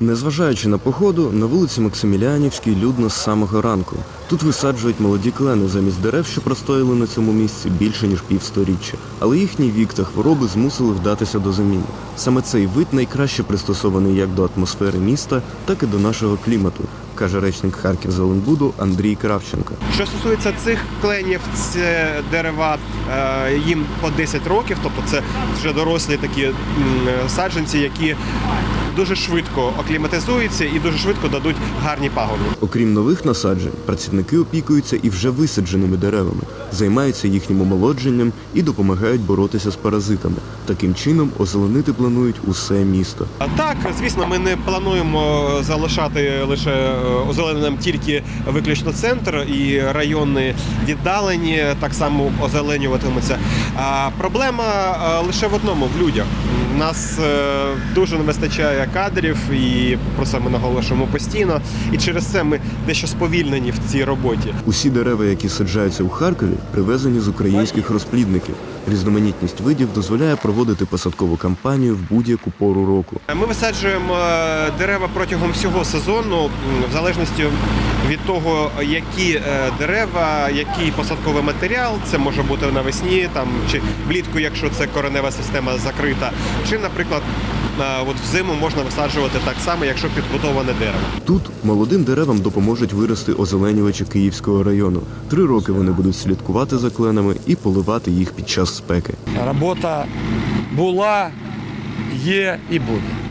Незважаючи на погоду, на вулиці Максимілянівській людно з самого ранку. Тут висаджують молоді клени замість дерев, що простояли на цьому місці більше ніж півсторіччя. Але їхній вік та хвороби змусили вдатися до заміни. Саме цей вид найкраще пристосований як до атмосфери міста, так і до нашого клімату, каже речник Харків Зеленбуду Андрій Кравченко. Що стосується цих кленів, це дерева е, їм по 10 років, тобто це вже дорослі такі саджанці, які дуже швидко акліматизуються і дуже швидко дадуть гарні пагони. Окрім нових насаджень, працівники опікуються і вже висадженими деревами, займаються їхнім омолодженням і допомагають боротися з паразитами. Таким чином озеленити планують усе місто. Так, звісно, ми не плануємо залишати лише е, озелененим тільки виключно центр і райони віддалені так само озеленюватимуться. А проблема е, лише в одному в людях. У нас е, дуже не вистачає кадрів, і про це ми наголошуємо постійно. І через це ми дещо сповільнені в цій роботі. Усі дерева, які саджаються у Харкові, привезені з українських розплідників. Різноманітність видів дозволяє проводити посадкову кампанію в будь-яку пору року. Ми висаджуємо е, дерева протягом всього сезону, в залежності від того, які е, дерева, який посадковий матеріал. Це може бути навесні, там чи влітку, якщо це коренева система закрита, чи, наприклад, от взиму можна висаджувати так само, якщо підготоване дерево. Тут молодим деревам допоможуть вирости озеленювачі Київського району. Три роки вони будуть слідкувати за кленами і поливати їх під час спеки. Робота була, є і буде.